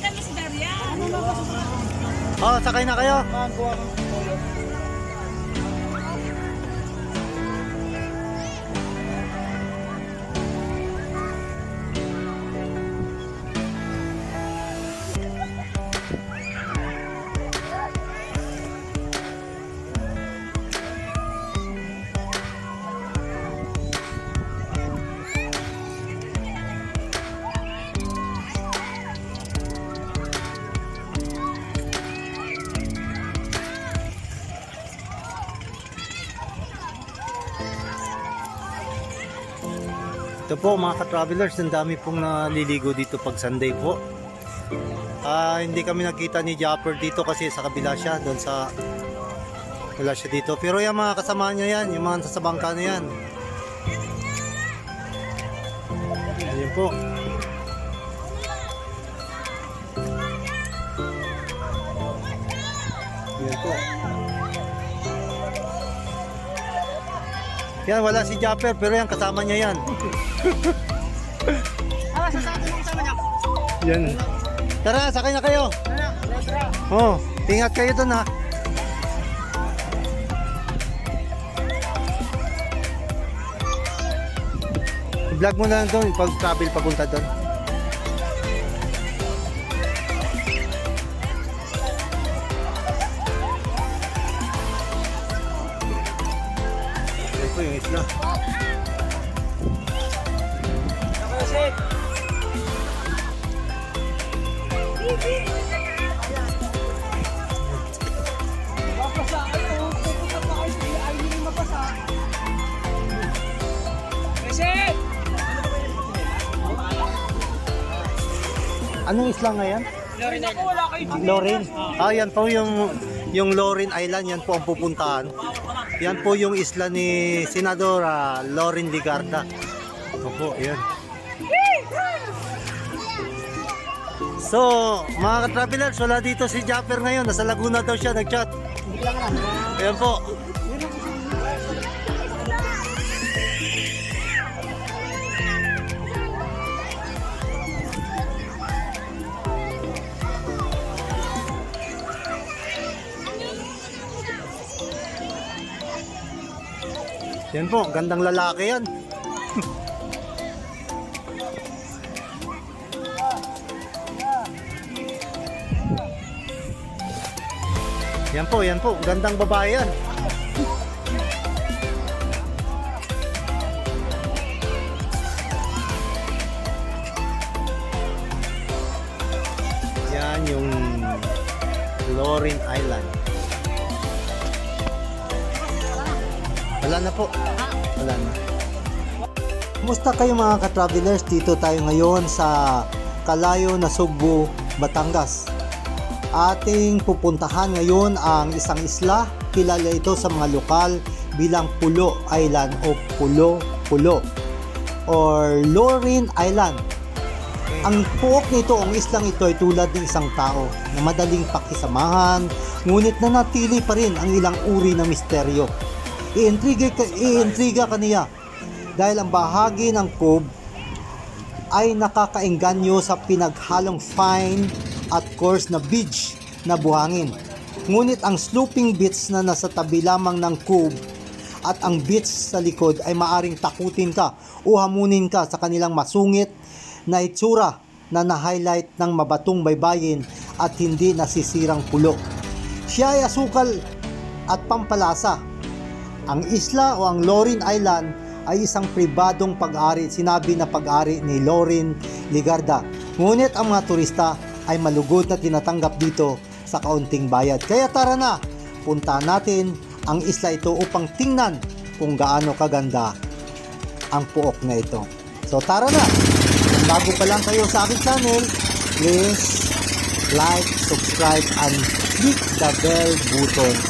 Sakay mo si Darian. Oh, sakay na kayo. Ito po mga ka-travelers, ang dami pong naliligo dito pag Sunday po. Ah, hindi kami nakita ni Japper dito kasi sa kabila siya, doon sa wala siya dito. Pero yung mga kasama niya yan, yung mga sa bangka na yan. Ayun po. Ayun po. Yan, wala si Japper, pero yan, kasama niya yan. Ah, sa atin kasama niya. Yan. Tara, sakay na kayo. Oh, ingat kayo doon ha. Vlog mo na lang doon pag travel papunta doon. Reset! Anong isla nga yan? Lorin kayo. Lorin. Ah, yan po yung yung Lorin Island, yan po ang pupuntahan. Yan po yung isla ni Senadora Lorin Ligarda. Opo, yan. So, mga ka-travelers, wala dito si Japper ngayon. Nasa Laguna daw siya, nag-chat. Ayan po. Yan po, gandang lalaki yan. yan po, yan po, gandang babae yan. Yan yung Lorin Island. Wala na po. Wala na. Kumusta kayo mga ka-travelers? Dito tayo ngayon sa Kalayo na Sugbo, Batangas. Ating pupuntahan ngayon ang isang isla. Kilala ito sa mga lokal bilang Pulo Island o Pulo Pulo or Lorin Island. Ang puok nito, ang islang ito ay tulad ng isang tao na madaling pakisamahan, ngunit nanatili pa rin ang ilang uri ng misteryo. Iintriga iintriga ka niya dahil ang bahagi ng cove ay nakakaengganyo sa pinaghalong fine at coarse na beach na buhangin. Ngunit ang sloping beach na nasa tabi lamang ng cove at ang beach sa likod ay maaring takutin ka o hamunin ka sa kanilang masungit na itsura na na-highlight ng mabatong baybayin at hindi nasisirang pulo. Siya ay asukal at pampalasa ang isla o ang Lorin Island ay isang pribadong pag-ari, sinabi na pag-ari ni Lorin Ligarda. Ngunit ang mga turista ay malugod na tinatanggap dito sa kaunting bayad. Kaya tara na, punta natin ang isla ito upang tingnan kung gaano kaganda ang puok na ito. So tara na! Bago pa lang kayo sa aking channel, please like, subscribe, and click the bell button